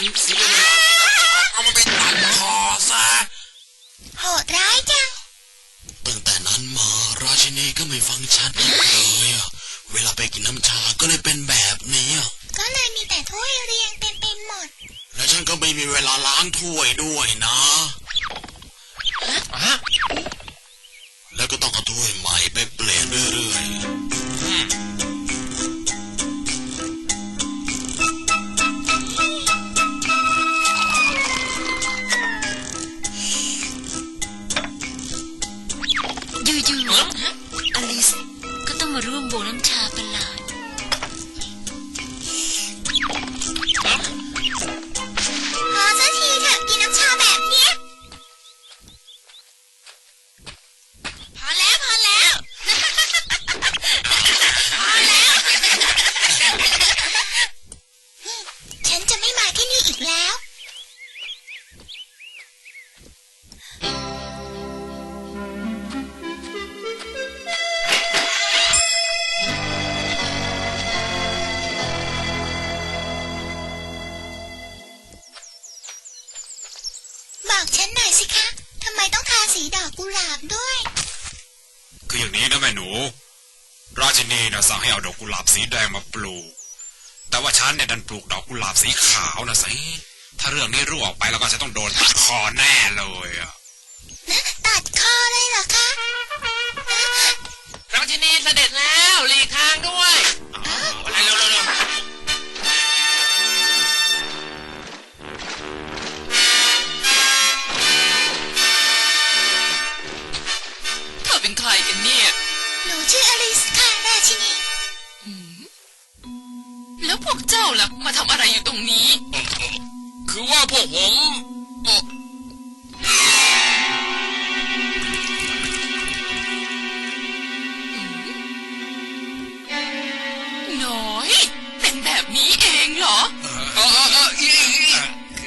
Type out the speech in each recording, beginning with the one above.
ฉันเสียเวลาเอามันไปตัดคอซะโหดร้ายจัง ตั้งแต่นั้นมาราชินีก็ไม่ฟังฉันอีกเลยอะเวลาไปกินน้ำชาก็เลยเป็นแบบนี้อะก็เลยมีแต่ถ้วยเรียงเต็มไปหมด และฉันก็ไม่มีเวลาล้างถ้วยด้วยนะแล้ ดอกกุหลาบด้วย คืออย่างนี้นะแม่หนู ราชินีนะสั่งให้เอาดอกกุหลาบสีแดงมาปลูก แต่ว่าฉันเนี่ยดันปลูกดอกกุหลาบสีขาวนะสิถ้าเรื่องนี้รั่วออกไปแล้วก็จะต้องโดนตัดคอแน่เลยอะตัดคอเลยเหรอคะราชินีเสด็จแล้วหลีกทาง กเจ้าล่ะ มาทำอะไรอยู่ตรงนี้ คือว่าพวกผมเอ่อน้อย เป็นแบบนี้เองเหรอเอ่อเอ่อเอ่ออีอีอี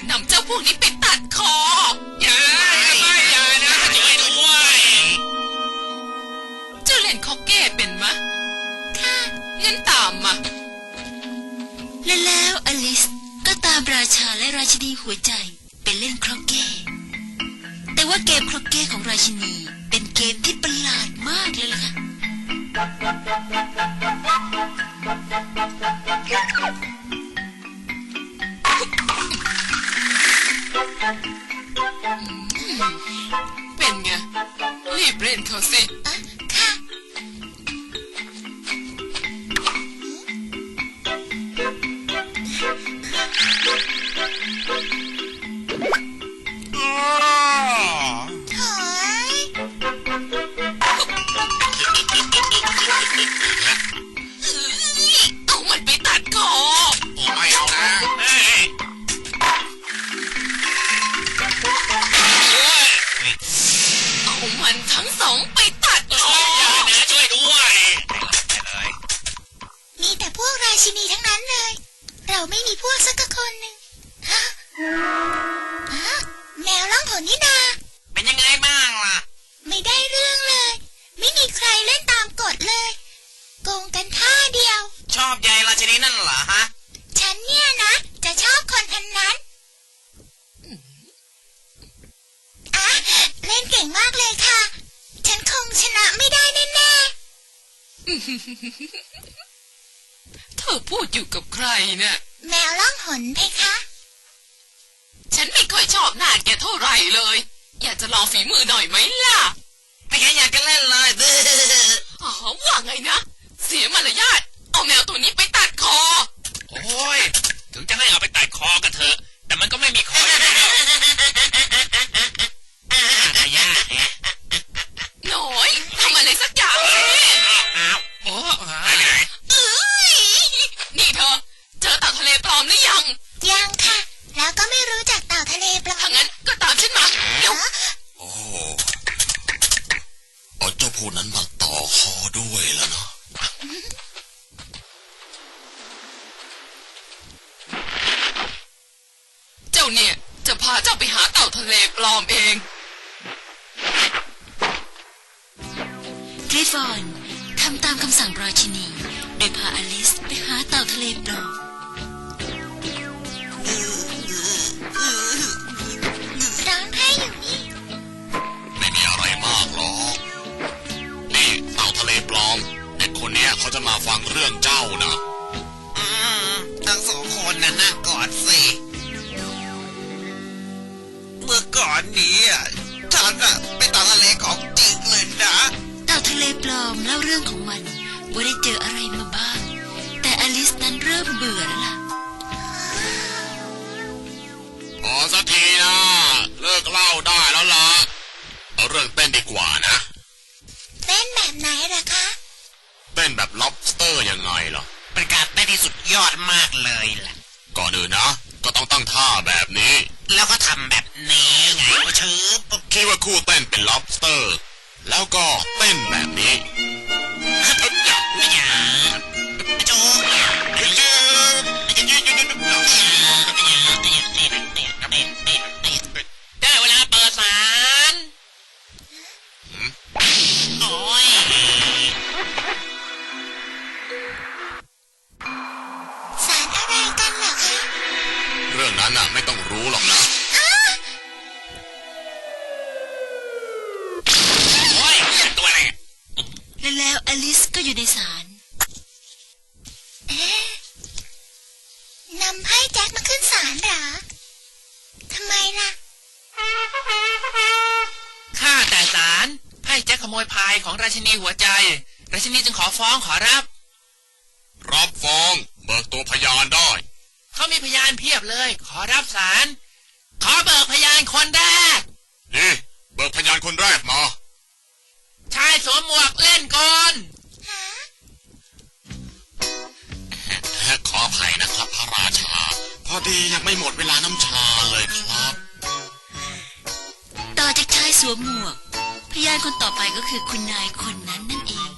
นำเจ้าพวกนี้ไป ชินีหัวใจไปเล่นครอกเก้แต่ว่าเกมครอกเก้ของราชินีเป็นเกมที่ประหลาดมากเลยล่ะค่ะเป็นไงรีบเล่นเขาสิ ฮะฮะแมวล่องหนนี่นา เป็นยังไงบ้างล่ะ ไม่ได้เรื่องเลย ไม่มีใครเล่นตามกฎเลย โกงกันท่าเดียว ชอบยายราชินีนั่นเหรอฮะ ฉันเนี่ยนะ จะชอบคนพันนั้นอะเล่นเก่งมากเลยค่ะ ฉันคงชนะไม่ได้แน่เธอพูดอยู่กับใครเนี่ย ๆแมวล่องหนเพคะ ฉันไม่ค่อยชอบหน้าแกเท่าไหร่เลย อยากจะลองฝีมือหน่อยไหมล่ะ ไม่เห็นอยากจะเล่นเลยบื้ออ๋อว่าไงนะ เสียมารยาทเอาแมวตัวนี้ไปตัดคอ โอ้ย ถึงจะให้เอาไปตัดคอกันเถอะ แต่มันก็ไม่มีคออยู่แล้วอายาน้อยทำอะไรสักอย่างสิ ฟอนทำตามคำสั่งราชินี โดยพาอลิสไปหาเต่าทะเลโปรกร้องไห้อยู่นี่ ไม่มีอะไรมากหรอก นี่เต่าทะเลปลอม เด็กคนนี้เขาจะมาฟังเรื่องเจ้านะทั้งสองคนน่ะน่งกอดสิ เมื่อก่อนนี้ฉันอะเป็นตาทะเลของจริงเลยนะ ปลอมเล่าเรื่องของมันว่าได้เจออะไรมาบ้าง แต่อลิสนั้นเริ่มเบื่อแล้วล่ะพอสักทีนะเลิกเล่าได้แล้วล่ะเอาเรื่องเต้นดีกว่านะ เต้นแบบไหนล่ะคะ เต้นแบบ lobster ยังไงล่ะเป็นการเต้นที่สุดยอดมากเลยล่ะก่อนอื่นนะ ก็ต้องตั้งท่าแบบนี้ แล้วก็ทำแบบนี้ไงว่าชื่อปุ๊บคิดว่าคู่เต้นเป็น lobster แล้วก็เต้นแบบนี้ขึ้นอยากไม่อยากจูได้ ข้าแต่สารให้แจ็คขโมยพายของราชินีหัวใจ ราชินีจึงขอฟ้องขอรับ รับฟ้อง เบิกตัวพยานได้ เขามีพยานเพียบเลย ขอรับสารขอเบิกพยานคนแรกนี่เบิกพยานคนแรกมาชายสวมหมวกเล่นกลขออภัยนะครับพระราชา พอดียังไม่หมดเวลาน้ำชาเลยครับ ต่อจากชายสวมหมวก พยานคนต่อไปก็คือคุณนายคนนั้นนั่นเอง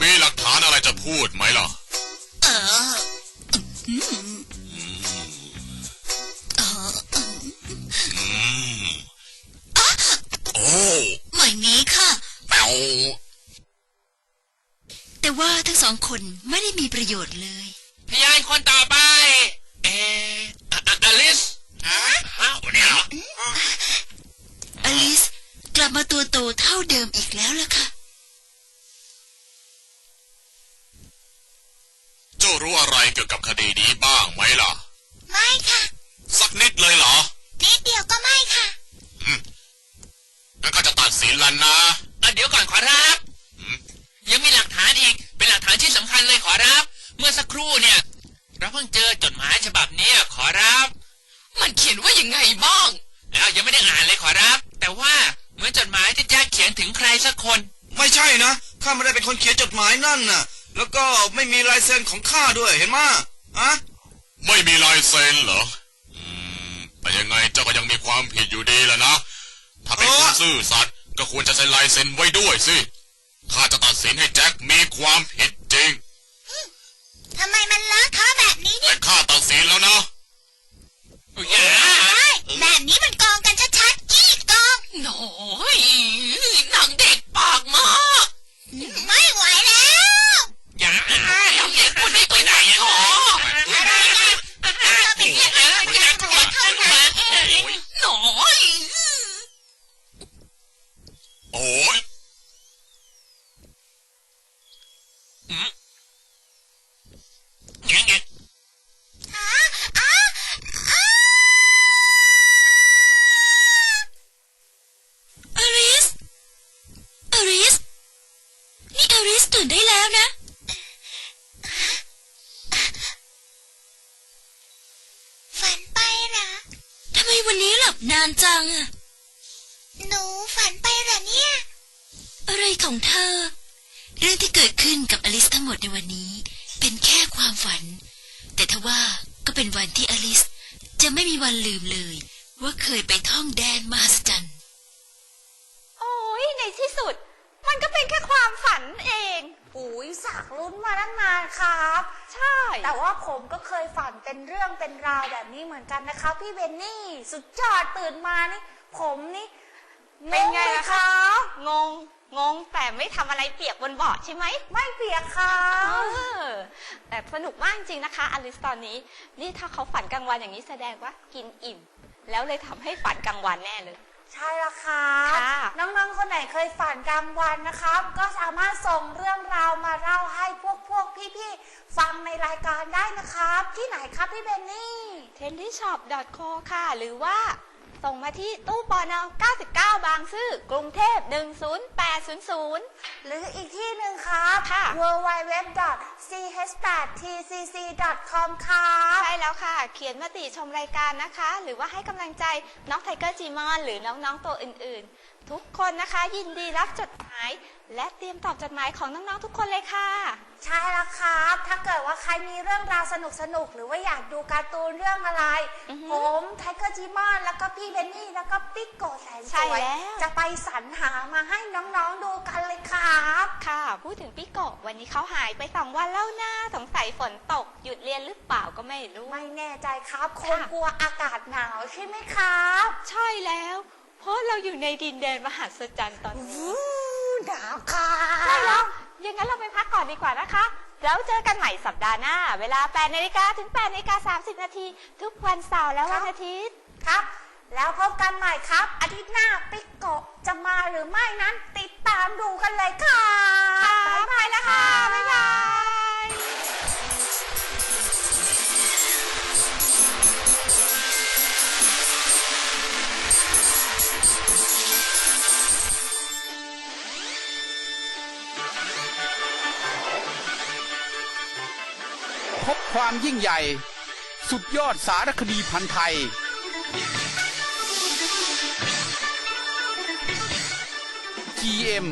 มีหลักฐานอะไรจะพูดไหมล่ะ เอออืมเอออืมโอ้ไม่งี้ค่ะแป๋วแต่ว่าทั้งสองคนไม่ได้มีประโยชน์เลย พยานคนต่อไป เอออะอะอลิสฮะอ้าวเนี่ยเหรอ อลิสก ลับมาตัวโตเท่าเดิมอีกแล้วล่ะค่ะ เจ้ารู้อะไรเกี่ยวกับคดีนี้บ้างไหมล่ะ ไม่ค่ะ สักนิดเลยเหรอ นิดเดียวก็ไม่ค่ะงั้นก็จะตัดสินแล้วนะอะเดี๋ยวก่อนขอรับ อืมยังมีหลักฐานอีก เป็นหลักฐานที่สำคัญเลยขอรับ เมื่อสักครู่เนี่ย เราเพิ่งเจอจดหมายฉบับเนี้ยขอรับ มันเขียนว่ายังไงบ้าง แล้วยังไม่ได้อ่านเลยขอรับ แต่ว่า เหมือนจดหมายที่แจ็คเขียนถึงใครสักคน ไม่ใช่นะข้าไม่ได้เป็นคนเขียนจดหมายนั่นน่ะ แล้วก็ไม่มีลายเซ็นของข้าด้วยเห็นมะอะไม่มีลายเซ็นเหรออืมแต่ยังไงเจ้าก็ยังมีความผิดอยู่ดีแหละนะ ถ้าเป็นคนซื่อสัตย์ก็ควรจะใช้ลายเซ็นไว้ด้วยสิข้าจะตัดสินให้แจ็คมีความผิดจริงทำไมมันเลอะเทอะแบบนี้แต่เนี่ยข้าตัดสินแล้วนะอย่าได้แบบนี้มันโกองกัน น่อยหนังเด็กปากมากไม่ไหวแล้ว อย่า ทำเด็กคนนี้ไปไหนหรอ อะไรนะเธอเป็นเพียงแค่คนงานเท่านั้นเอง หน่อย โอ้ย อย่างเงี้ย ฮะอ้าอ้า อลิส อลิส นี่อลิสตื่นได้แล้วนะ ฝันไปเหรอ ทำไมวั นนี้หลับนานจังอะหนูฝันไปเหรอเนี่ย อะไรของเธอ เรื่องที่เกิดขึ้นกับอลิสทั้งหมดในวันนี้ เป็นแค่ความฝัน แต่ทว่าก็เป็นวันที่อลิส จะไม่มีวันลืมเลย ว่าเคยไปท่องแดนมหัศจรรย์ โอ้ยในที่สุด มันก็เป็นแค่ความฝันเองอุ้ยสักลุ้นมาตั้งนานครับ ใช่ แต่ว่าผมก็เคยฝันเป็นเรื่องเป็นราวแบบนี้เหมือนกันนะครับพี่เบนนี่สุดยอดตื่นมานี่ ผมนี่เป็นไงงล่ะลยคะรับงง งง แต่ไม่ทำอะไรเปียกบนเบาะใช่ไหม ไม่เปียกครับเออแต่สนุกมากจริงนะคะ อลิสตอนนี้ นี่ถ้าเขาฝันกลางวันอย่างนี้แสดงว่ากินอิ่ม แล้วเลยทำให้ฝันกลางวันแน่เลย ใช่แล้วครับค่ะ น้องๆ คนไหนเคยฝันกลางวันนะครับ ก็สามารถส่งเรื่องราวมาเล่าให้พวกพวกพี่ๆ ฟังในรายการได้นะครับ ที่ไหนครับพี่เบนนี่ tendyshop.co ค่ะ หรือว่า ส่งมาที่ตู้ปอน99 บางซื่อกรุงเทพ 10800 หรืออีกที่หนึ่งครับ ค่ะ www.ch8tcc.com ครับใช่แล้วค่ะ เขียนมาติชมรายการนะคะ หรือว่าให้กำลังใจน้องไทเกอร์จีมอนหรือน้องๆตัวอื่นๆ ทุกคนนะคะยินดีรับจดหมาย และเตรียมตอบจดหมายของน้องๆทุกคนเลยค่ะใช่แล้วครับ ถ้าเกิดว่าใครมีเรื่องราวสนุกสนุกๆหรือว่าอยากดูการ์ตูนเรื่องอะไร อือฮึผมไทเกอร์จิมอน แล้วก็พี่เบนนี่ แล้วก็ปิ๊กโกแสนสใช่วยแล้ว จะไปสรรหามาให้น้องๆดูกันเลยครับ ค่ะ พูดถึงพี่โกะวันนี้เขาหายไปสองวันแล้วนะสงสัยฝนตกหยุดเรียนหรือเปล่าก็ไม่รู้ ไม่แน่ใจครับ คงค่ะ กลัวอากาศหนาวใช่ไหมครับใช่แล้ว เพราะเราอยู่ในดินแดนมหัศจรรย์ตอนนี้ อู้หนาวครัใช่แล้วบ อย่างนั้นเราไปพักก่อนดีกว่านะคะ แล้วเจอกันใหม่สัปดาห์หน้า เวลา8นาฬิกาถึง8นาฬิกา30 นาที ทุกวันเสาร์และวันอาทิตย์ ครับ แล้วพบกันใหม่ครับ อาทิตย์หน้าปิ๊กโกะจะมาหรือไม่นั้น ติดตามดูกันเลยครับบ๊ายบายแล้วค่ะ ความยิ่งใหญ่ สุดยอดสารคดีพันไทย GM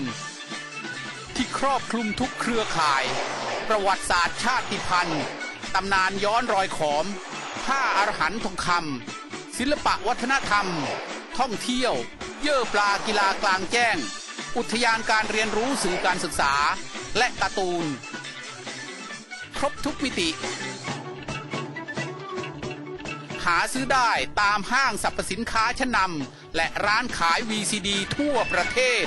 ที่ครอบคลุมทุกเครือข่าย ประวัติศาสตร์ชาติพันธุ์ตำนานย้อนรอยขอมผ้าอารหันทองคำศิลปะวัฒนธรรม ท่องเที่ยว เยื่อปลากีฬากลางแจ้ง อุทยานการเรียนรู้สื่อการศึกษา และการ์ตูน ครบทุกมิติ หาซื้อได้ตามห้างสรรพสินค้าชั้นนำและร้านขาย VCD ทั่วประเทศ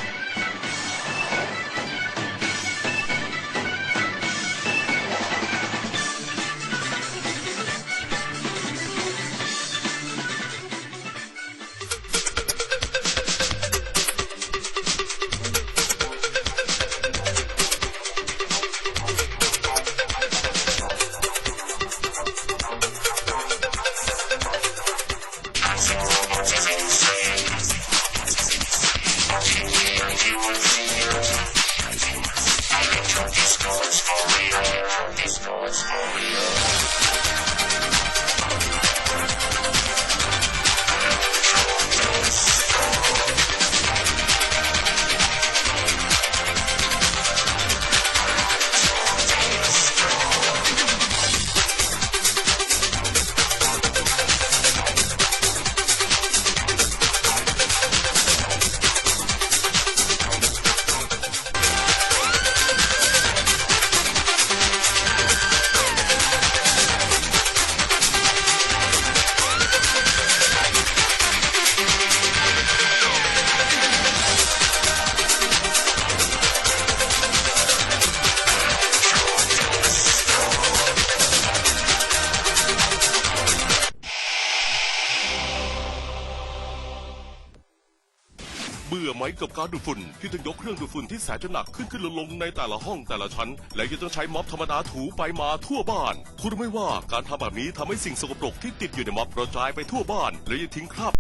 กับการดูดฝุ่นที่ต้องยกเครื่องดูดฝุ่นที่แสนจะหนักขึ้นขึ้นลงลงในแต่ละห้องแต่ละชั้น และยังต้องใช้ม็อบธรรมดาถูไปมาทั่วบ้าน คุณรู้ไหมว่าการทำแบบนี้ทำให้สิ่งสกปรกที่ติดอยู่ในม็อบกระจายไปทั่วบ้าน และยังทิ้งคราบ